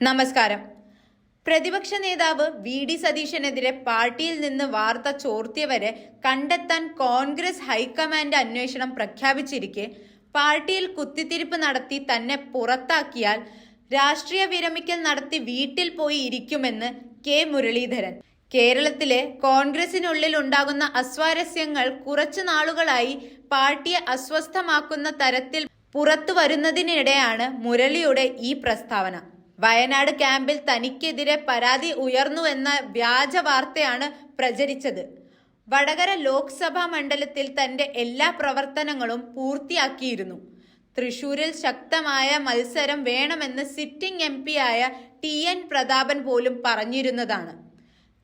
നമസ്കാരം. പ്രതിപക്ഷ നേതാവ് വി ഡി സതീശനെതിരെ പാർട്ടിയിൽ നിന്ന് വാർത്ത ചോർത്തിയവരെ കണ്ടെത്താൻ കോൺഗ്രസ് ഹൈക്കമാൻഡ് അന്വേഷണം പ്രഖ്യാപിച്ചിരിക്കെ പാർട്ടിയിൽ കുത്തിത്തിരിപ്പ് നടത്തി തന്നെ പുറത്താക്കിയാൽ രാഷ്ട്രീയ വിരമിക്കൽ നടത്തി വീട്ടിൽ പോയി ഇരിക്കുമെന്ന് കെ മുരളീധരൻ. കേരളത്തിലെ കോൺഗ്രസിനുള്ളിൽ ഉണ്ടാകുന്ന അസ്വാരസ്യങ്ങൾ കുറച്ചു നാളുകളായി പാർട്ടിയെ അസ്വസ്ഥമാക്കുന്ന തരത്തിൽ പുറത്തു വരുന്നതിനിടെയാണ് മുരളിയുടെ ഈ പ്രസ്താവന. വയനാട് ക്യാമ്പിൽ തനിക്കെതിരെ പരാതി ഉയർന്നുവെന്ന വ്യാജ വാർത്തയാണ് പ്രചരിച്ചത്. വടകര ലോക്സഭാ മണ്ഡലത്തിൽ തന്റെ എല്ലാ പ്രവർത്തനങ്ങളും പൂർത്തിയാക്കിയിരുന്നു. തൃശൂരിൽ ശക്തമായ മത്സരം വേണമെന്ന് സിറ്റിംഗ് എം ആയ ടി എൻ പ്രതാപൻ പോലും പറഞ്ഞിരുന്നതാണ്.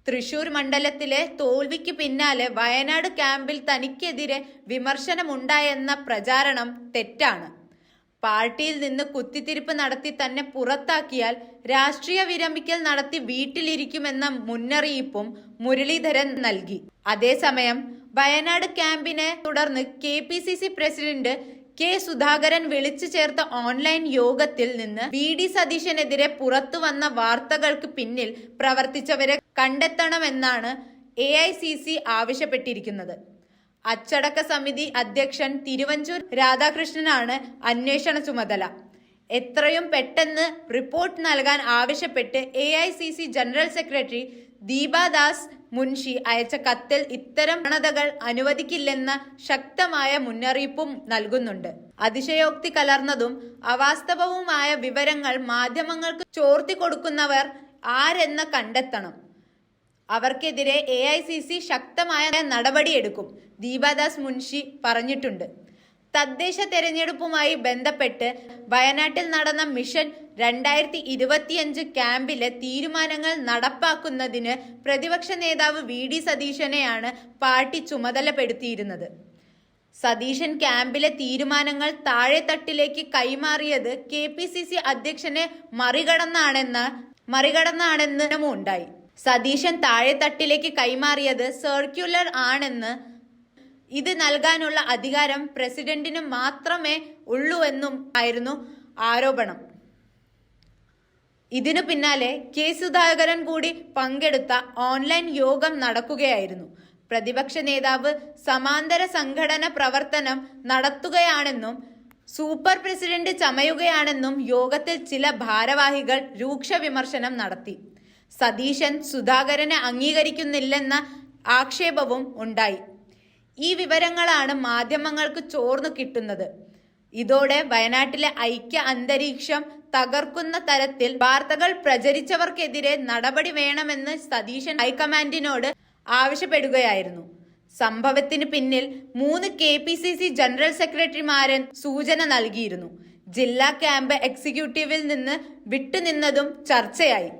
തൃശൂർ മണ്ഡലത്തിലെ തോൽവിക്ക് പിന്നാലെ വയനാട് ക്യാമ്പിൽ തനിക്കെതിരെ വിമർശനമുണ്ടായെന്ന പ്രചാരണം തെറ്റാണ്. പാർട്ടിയിൽ നിന്ന് കുത്തിത്തിരിപ്പ് നടത്തി തന്നെ പുറത്താക്കിയാൽ രാഷ്ട്രീയ വിരമിക്കൽ നടത്തി വീട്ടിലിരിക്കുമെന്ന മുന്നറിയിപ്പും മുരളീധരൻ നൽകി. അതേസമയം വയനാട് ക്യാമ്പിനെ തുടർന്ന് K P C C president K Sudhakaran വിളിച്ചു ചേർത്ത ഓൺലൈൻ യോഗത്തിൽ നിന്ന് വി ഡി സതീശനെതിരെ പുറത്തു വന്ന വാർത്തകൾക്ക് പിന്നിൽ പ്രവർത്തിച്ചവരെ കണ്ടെത്തണമെന്നാണ് എ ഐ സി സി ആവശ്യപ്പെട്ടിരിക്കുന്നത്. അച്ചടക്ക സമിതി അധ്യക്ഷൻ തിരുവഞ്ചൂർ രാധാകൃഷ്ണനാണ് അന്വേഷണ ചുമതല. എത്രയും പെട്ടെന്ന് റിപ്പോർട്ട് നൽകാൻ ആവശ്യപ്പെട്ട് A general secretary Deepadas Munshi അയച്ച കത്തിൽ ഇത്തരം പ്രവണതകൾ അനുവദിക്കില്ലെന്ന ശക്തമായ മുന്നറിയിപ്പും നൽകുന്നുണ്ട്. അതിശയോക്തി കലർന്നതും അവാസ്തവവുമായ വിവരങ്ങൾ മാധ്യമങ്ങൾക്ക് ചോർത്തി കൊടുക്കുന്നവർ ആരെന്ന് കണ്ടെത്തണം. അവർക്കെതിരെ എ ഐ സി സി ശക്തമായ നടപടിയെടുക്കും ദീപാദാസ് മുൻഷി പറഞ്ഞിട്ടുണ്ട്. തദ്ദേശ തെരഞ്ഞെടുപ്പുമായി ബന്ധപ്പെട്ട് വയനാട്ടിൽ നടന്ന മിഷൻ രണ്ടായിരത്തി ഇരുപത്തിയഞ്ച് ക്യാമ്പിലെ തീരുമാനങ്ങൾ നടപ്പാക്കുന്നതിന് പ്രതിപക്ഷ നേതാവ് വി ഡി സതീശനെയാണ് പാർട്ടി ചുമതലപ്പെടുത്തിയിരുന്നത്. സതീശൻ ക്യാമ്പിലെ തീരുമാനങ്ങൾ താഴെത്തട്ടിലേക്ക് കൈമാറിയത് കെ പി സി സി അധ്യക്ഷനെ മറികടന്നാണെന്ന മറികടന്നാണെന്നും ഉണ്ടായി സതീശൻ താഴെത്തട്ടിലേക്ക് കൈമാറിയത് സർക്കുലർ ആണെന്ന് ഇത് നൽകാനുള്ള അധികാരം പ്രസിഡന്റിന് മാത്രമേ ഉള്ളൂവെന്നും ആയിരുന്നു ആരോപണം. ഇതിനു പിന്നാലെ കെ സുധാകരൻ കൂടി പങ്കെടുത്ത ഓൺലൈൻ യോഗം നടക്കുകയായിരുന്നു. പ്രതിപക്ഷ നേതാവ് സമാന്തര സംഘടന പ്രവർത്തനം നടത്തുകയാണെന്നും സൂപ്പർ പ്രസിഡന്റ് ചമയുകയാണെന്നും യോഗത്തിൽ ചില ഭാരവാഹികൾ രൂക്ഷ വിമർശനം നടത്തി. സതീശൻ സുധാകരനെ അംഗീകരിക്കുന്നില്ലെന്ന ആക്ഷേപവും ഉണ്ടായി. ഈ വിവരങ്ങളാണ് മാധ്യമങ്ങൾക്ക് ചോർന്നു കിട്ടുന്നത്. ഇതോടെ വയനാട്ടിലെ ഐക്യ അന്തരീക്ഷം തകർക്കുന്ന തരത്തിൽ വാർത്തകൾ പ്രചരിച്ചവർക്കെതിരെ നടപടി വേണമെന്ന് സതീശൻ ഹൈക്കമാൻഡിനോട് ആവശ്യപ്പെടുകയായിരുന്നു. സംഭവത്തിന് പിന്നിൽ മൂന്ന് K P C C general സെക്രട്ടറിമാരൻ സൂചന നൽകിയിരുന്നു. ജില്ലാ ക്യാമ്പ് എക്സിക്യൂട്ടീവിൽ നിന്ന് വിട്ടുനിന്നതും ചർച്ചയായി.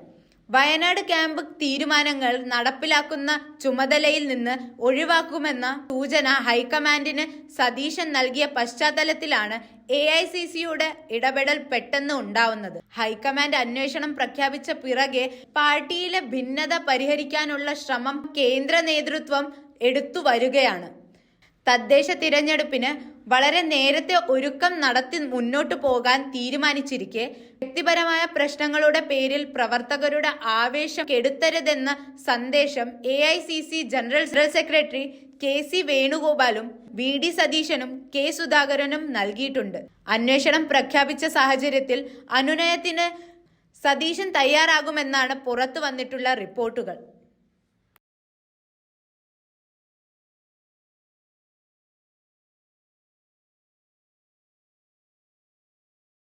വയനാട് ക്യാമ്പ് തീരുമാനങ്ങൾ നടപ്പിലാക്കുന്ന ചുമതലയിൽ നിന്ന് ഒഴിവാക്കുമെന്ന സൂചന ഹൈക്കമാൻഡിന് സതീശൻ നൽകിയ പശ്ചാത്തലത്തിലാണ് എ ഐ സി സിയുടെ ഇടപെടൽ പെട്ടെന്ന് ഉണ്ടാവുന്നത്. ഹൈക്കമാൻഡ് അന്വേഷണം പ്രഖ്യാപിച്ച പിറകെ പാർട്ടിയിലെ ഭിന്നത പരിഹരിക്കാനുള്ള ശ്രമം കേന്ദ്ര നേതൃത്വം എടുത്തു വരികയാണ്. തദ്ദേശ തിരഞ്ഞെടുപ്പിന് വളരെ നേരത്തെ ഒരുക്കം നടത്തി മുന്നോട്ടു പോകാൻ തീരുമാനിച്ചിരിക്കെ. വ്യക്തിപരമായ പ്രശ്നങ്ങളുടെ പേരിൽ പ്രവർത്തകരുടെ ആവേശം കെടുത്തരുതെന്ന സന്ദേശം A C general secretary K C വേണുഗോപാലും V D സതീശനും കെ സുധാകരനും നൽകിയിട്ടുണ്ട്. അന്വേഷണം പ്രഖ്യാപിച്ച സാഹചര്യത്തിൽ അനുനയത്തിന് സതീശൻ തയ്യാറാകുമെന്നാണ് പുറത്തു വന്നിട്ടുള്ള റിപ്പോർട്ടുകൾ.